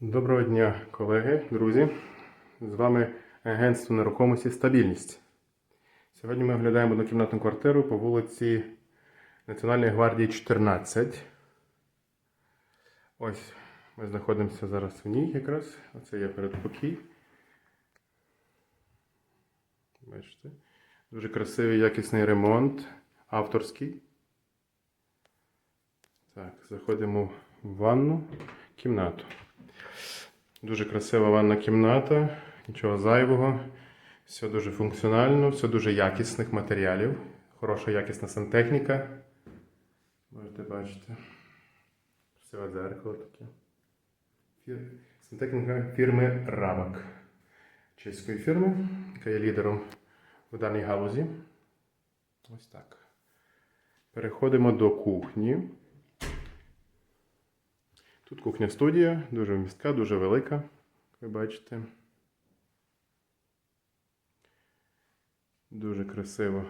Доброго дня, колеги, друзі. З вами агентство нерухомості Стабільність. Сьогодні ми оглядаємо однокімнатну квартиру по вулиці Національної гвардії 14. Ось ми знаходимося зараз в ній якраз. Оце є передпокій. Бачите? Дуже красивий якісний ремонт, авторський. Так, заходимо в ванну кімнату. Дуже красива ванна кімната, нічого зайвого. Все дуже функціонально, все дуже якісних матеріалів. Хороша якісна сантехніка. Можете бачити. Красиве дзеркало таке. Фір- Сантехніка фірми Равак. Чеської фірми, яка є лідером в даній галузі. Ось так. Переходимо до кухні. Тут кухня студія, дуже вмістка, дуже велика, як ви бачите. Дуже красиво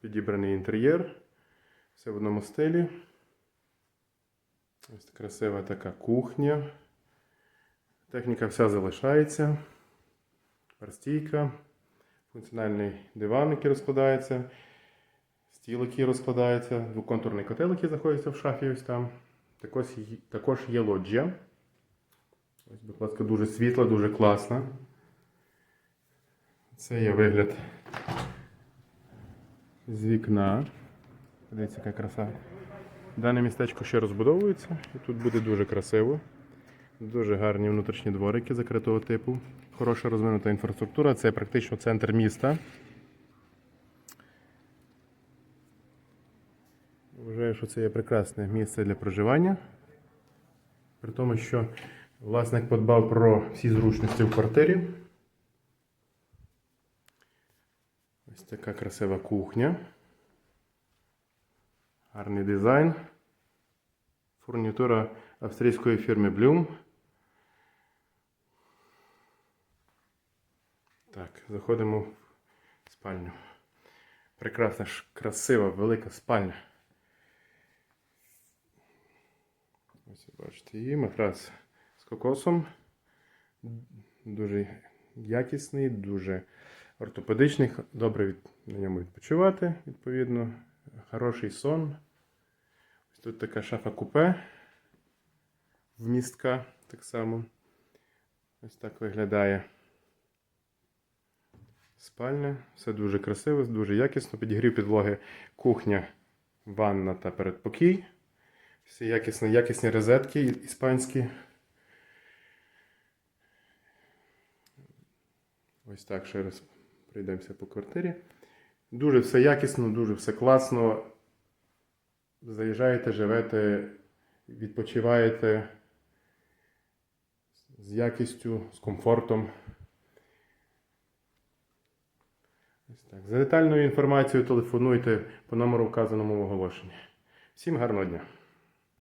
підібраний інтер'єр. Все в одному стилі. Ось красива така кухня. Техніка вся залишається. Парстійка, функціональний диван, який розкладається, стіл, який розкладається, двоконтурний котел, який знаходиться в шафі ось там. Також, також є лоджія. Ось, будь ласка, дуже світла, дуже класна. Це є вигляд з вікна. Подивіться, яка краса. Дане містечко ще розбудовується, і тут буде дуже красиво. Дуже гарні внутрішні дворики закритого типу. Хороша розвинута інфраструктура. Це практично центр міста. Вважаю, що це є прекрасне місце для проживання. При тому, що власник подбав про всі зручності в квартирі. Ось така красива кухня. Гарний дизайн. Фурнітура австрійської фірми Bloom. Так, заходимо в спальню. Прекрасна, ж, красива, велика спальня. Ось ви бачите її матрас з кокосом. Дуже якісний, дуже ортопедичний. Добре від, на ньому відпочивати, відповідно. Хороший сон. Ось тут така шафа купе. Вмістка так само. Ось так виглядає спальня. Все дуже красиво, дуже якісно. Підігрів підлоги кухня, ванна та передпокій. Всі якісні, якісні розетки іспанські. Ось так ще раз пройдемося по квартирі. Дуже все якісно, дуже все класно. Заїжджаєте, живете, відпочиваєте з якістю, з комфортом. Ось так. За детальною інформацією телефонуйте по номеру вказаному в оголошенні. Всім гарного дня!